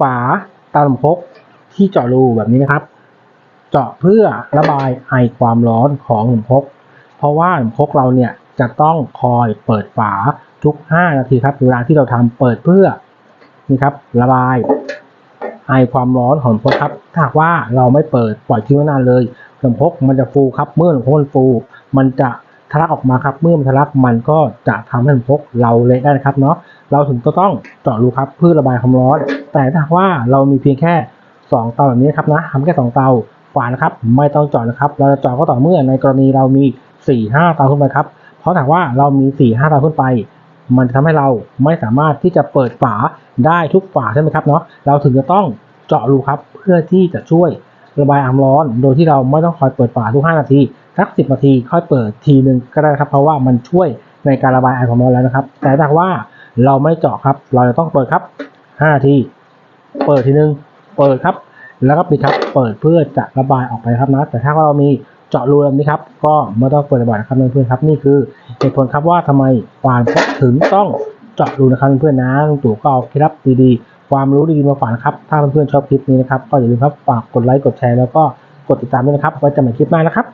ฝาตาลมพกที่เจาะรูแบบนี้นะครับ เจาะเพื่อระบายไอความร้อนของหนุ่มพก เพราะว่าหนุ่มพกเราเนี่ยจะต้องคอยเปิดฝาทุก 5 นาทีครับเวลาที่เราทำเปิดเพื่อนี่ครับระบายไอความร้อนของหนุ่มพกครับถ้าหากว่าเราไม่เปิดปล่อยทิ้งไว้นานเลยหนุ่มพกมันจะฟูครับเมื่อหนุ่มพกมันฟู มันจะ ทะลักออกมาครับเมื่อมันทะลักมันก็จะทำให้หนุ่มพกเราเละได้นะครับเนาะเราถึงก็ต้องเจาะรูครับเพื่อระบายความร้อน แต่ถ้าว่าเรามีเพียงแค่สองเตาแบบนี้ครับนะทำแค่สองเตาฝานะครับ ไม่ต้องเจาะนะครับ เราจะเจาะก็ต่อเมื่อในกรณีเรามี4ี่ห้าเตาขึ้นไปครับเพราะถ้าว่าเรามี4ี่ห้าเตาขึ้นไป มันจะทำให้เราไม่สามารถที่จะเปิดฝาได้ทุกฝาใช่ไหมครับเนาะเราถึงจะต้องเจาะรูครับเพื่อที่จะช่วยระบายความร้อน โดยที่เราไม่ต้องคอยเปิดฝาทุก 5 นาที สัก10นาทีค่อยเปิดทีหนึ่งก็ได้ครับ เพราะว่ามันช่วยในการระบายไอความร้อนแล้วนะครับ แต่ถ้าว่าเราไม่เจาะครับ เราจะต้องเปิดครับ5นาทีเปิดทีหนึ่งเปิดครับ แล้วก็ปิดครับเปิดเพื่อจะระบายออกไปครับนะ แต่ถ้าเรามีเจาะรูแบบนี้ครับ ก็ไม่ต้องเปิดระบายนะครับเพื่อนๆครับ นี่คือเหตุผลครับว่าทำไมฟานพกถึงต้องเจาะรูนะครับเพื่อนๆนะลุงตู่ก็เอาเคล็ดลับดีๆ ความรู้ดีๆมาฝากนะครับ ถ้าเพื่อนๆชอบคลิปนี้นะครับ ก็อย่าลืมครับฝากกดไลค์กดแชร์แล้วก็กดติดตามด้วยนะครับไว้เจอกันใหม่คลิปหน้านะครับ